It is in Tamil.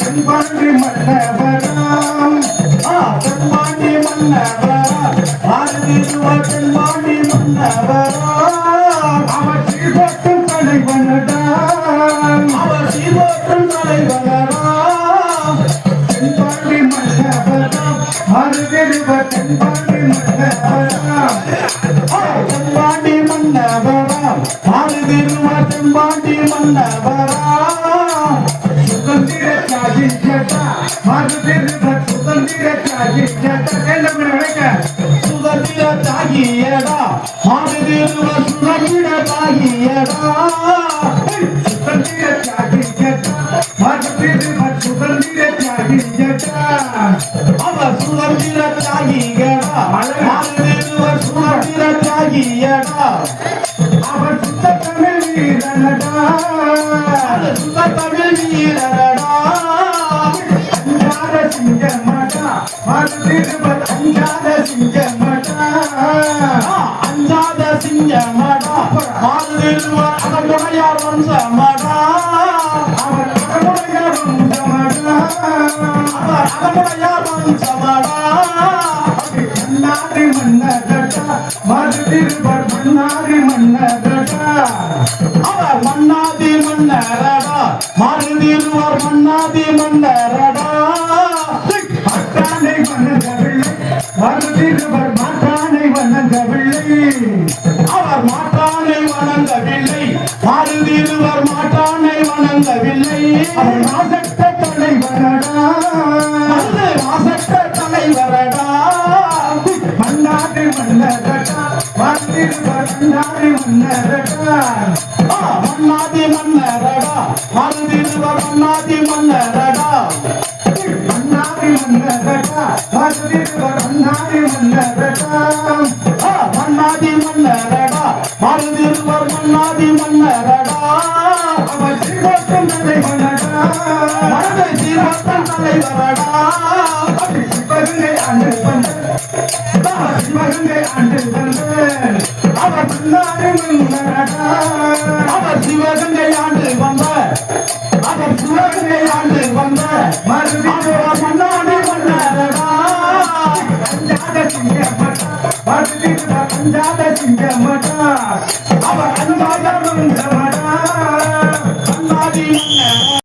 தென்பாண்டி மன்னவராம் ஆ தென்பாண்டி மன்னவராம் ஆறுதிருவ தென்பாண்டி மன்னவராம் அவர் சீர்போட்டும் தலைவனடாம் அவர் சீர்போட்டும் தலைவனடாம் தென்பாண்டி மன்னவராம் ஆறுதிருவ தென்பாண்டி மன்னவராம் ஆ தென்பாண்டி மன்னவராம் ஆறுதிருவ தென்பாண்டி மன்னவராம் சுதந்திர தியாகி ஜட்டா சுதந்திர தியாகி ஜட்டா கையில சுதந்திர தியாகியடா மறுதிருவ சுதந்திர தியாகியடா சுதந்திர தியாகி ஜட்டா மறுதிருவ சுதந்திர தியாகி ஜட்டா அவ சுதந்திர தியாகியடா மறுதிருவ சுதந்திர தியாகியடா அவர் சுத்த தமிழ் வீரனடா. சுத்த தமிழ் வீரனடா. அஞ்சாத சிங்கமடா மன்னாரி மன்னகட்டா மன்னாரி மன்னாதி மன்னரடா. மறுதிருவர் மன்னாதி மன்னரடா. அட்டானை வணங்கவில்லை. மறுதிருவர் மாட்டானை வணங்கவில்லை. அவர் மாட்டானை வணங்கவில்லை. மறுதிருவர் மாட்டானை வணங்கவில்லை. அவர் மாசட்ட தலைவரடா மறுதிருவர் மன்னாதி மன்னரடா. ஆ, மன்னாதி மன்னரடா. மறுதிருவர் மன்னாதி மன்னரடா. மன்னாதி மன்னரடா. மறுதிருவர் மன்னாதி மன்னரடா. ஆ, மன்னாதி மன்னரடா. மறுதிருவர் மன்னாதி மன்னரடா. அவர் சீர்வட்டம் தலைவனடா. மனதை சீர்வட்டம் தலைவரடா சிவகங்கை ஆண்டு வந்த சிவகங்கை ஆண்டு வந்த அவர் சிவகங்கை ஆண்டு வந்த அவர் சிவகங்கை ஆண்டு வந்த மறுபடியும் மன்னாடி மன்னரடா பஞ்சாத சிங்கமட்டா மறுபடியும் பஞ்சாத சிங்கமட்டா